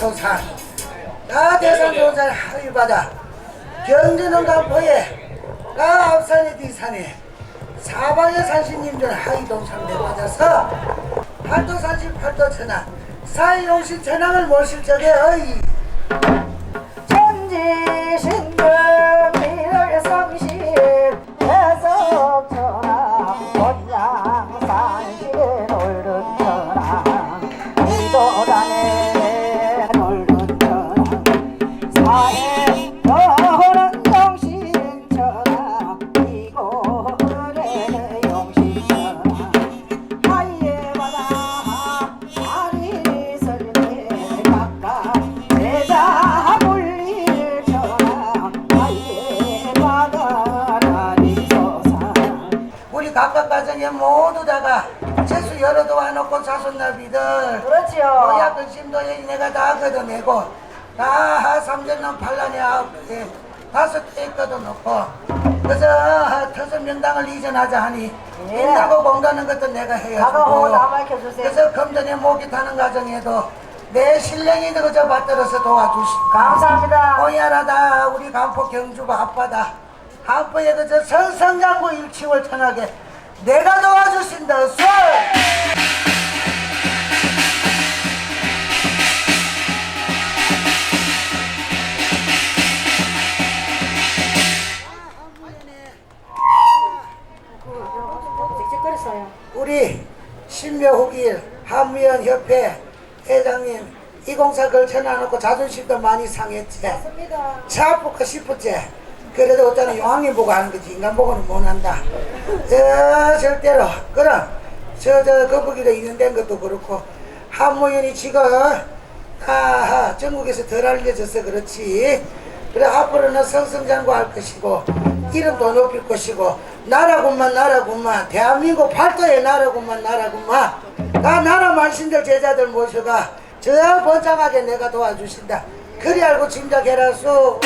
소산. 나 대산 소산 하위바다. 경주는 간포에 나 앞산에 뒤산에 사방의 산신님들 하위동산 내받아서 팔도 산신 팔도 천왕 사이용신 천왕을 모실 적에 어이 가정에 모두 다가 재수 여러 도와놓고 사손나비들 그렇지요. 모야 근심도 내가 다 걷어내고 다 삼전남 팔란에 아홉 개 다섯 개 걷어놓고. 그래서 터전 명당을 이전하자 하니 예. 인다고 공가는 것도 내가 해가지고. 그래서 금전에 목이 타는 과정에도 내 신령이 그저 받들어서 도와주시고 감사합니다. 고야라다 우리 간포 경주가 아빠다. 간포에 그저 선성장구 일치월 천하게 내가 도와주신다 술! 씩 우리 신묘후길 한미연 협회 회장님 이 공사 걸쳐놔놓고 자존심도 많이 상했지. 맞습니다. 차 뽑고 싶었지. 그래도 어쩌나 용왕님 보고 하는 거지. 인간 보고는 못한다. 저 절대로. 그럼 저저 거북이로 인연된 것도 그렇고 한모연이 지금 아 전국에서 덜 알려져서 그렇지 그래 앞으로는 성성장구할 것이고 이름도 높일 것이고 나라군만 나라군만 대한민국 팔도의 나라군만 나라군만 나 나라 만신들 제자들 모셔가 저 번창하게 내가 도와주신다. 그리 알고 짐작해라 수